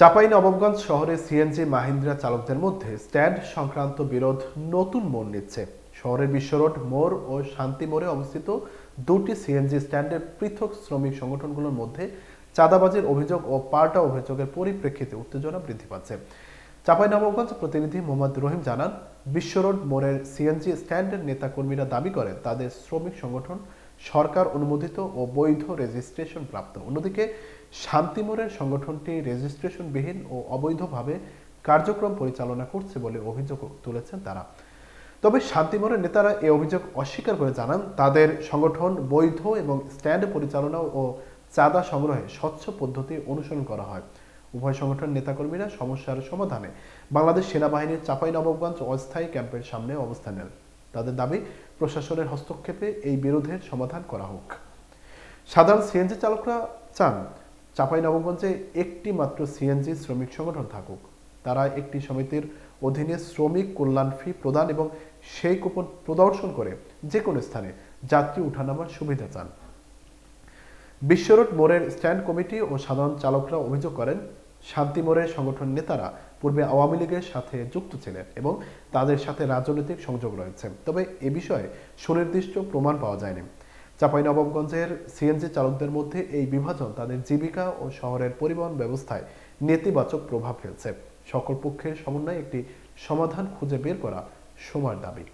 চাপাই নবাবগঞ্জ শহরে সিএনজি মাহিন্দ্রা চালকদের মধ্যে স্ট্যান্ড সংক্রান্ত বিরোধ নতুন মোড় নিচ্ছে। শহরের বিশ্ব রোড, মোড় ও শান্তি মোড়ে অবস্থিত দুটি সিএনজি স্ট্যান্ডের পৃথক শ্রমিক সংগঠনগুলোর মধ্যে চাঁদাবাজির অভিযোগ ও পাল্টা অভিযোগের পরিপ্রেক্ষিতে উত্তেজনা বৃদ্ধি পাচ্ছে। চাপাই নবাবগঞ্জ প্রতিনিধি মোহাম্মদ রহিম জানান, বিশ্ব রোড মোড়ের সিএনজি স্ট্যান্ডের নেতাকর্মীরা দাবি করেন, তাদের শ্রমিক সংগঠন সরকার অনুমোদিত ও বৈধ রেজিস্ট্রেশন প্রাপ্ত। অন্যদিকে শান্তিমোড়ের সংগঠনটি রেজিস্ট্রেশনবিহীন ও অবৈধভাবে কার্যক্রম পরিচালনা করছে বলে অভিযোগ তুলেছেন তারা। তবে শান্তিমোড়ের নেতারা এই অভিযোগ অস্বীকার করে জানান, তাদের সংগঠন বৈধ এবং স্ট্যান্ড পরিচালনা ও চাঁদা সংগ্রহে স্বচ্ছ পদ্ধতি অনুসরণ করা হয়। উভয় সংগঠন নেতাকর্মীরা সমস্যার সমাধানে বাংলাদেশ সেনাবাহিনীর চাপাই চাঁপাইনবাবগঞ্জ অস্থায়ী ক্যাম্পের সামনে অবস্থান নেন। তাদের দাবি প্রশাসনের হস্তক্ষেপে এই বিরোধের সমাধান করা হোক। সাধারণ সিএনজি চালকরা চান চাঁপাইনবাবগঞ্জে একটি মাত্র সিএনজি শ্রমিক সংগঠন থাকুক। তারা একটি সমিতির অধীনে শ্রমিক কল্যাণ ফি প্রদান এবং সেই কুপন প্রদর্শন করে যে কোনো স্থানে যাত্রী উঠানামার সুবিধা চান। বিশ্বরোড মোড়ের স্ট্যান্ড কমিটি ও সাধারণ চালকরা অভিযোগ করেন শান্তি মোড়ের সংগঠন নেতারা পূর্বে আওয়ামী লীগের সাথে যুক্ত ছিলেন এবং তাদের সাথে রাজনৈতিক সংযোগ রয়েছে। তবে এ বিষয়ে সুনির্দিষ্ট প্রমাণ পাওয়া যায়নি। চাঁপাইনবাবগঞ্জের সিএনজি চালকদের মধ্যে এই বিভাজন তাদের জীবিকা ও শহরের পরিবহন ব্যবস্থায় নেতিবাচক প্রভাব ফেলছে। সকল পক্ষের সমন্বয়ে একটি সমাধান খুঁজে বের করা সময়ের দাবি।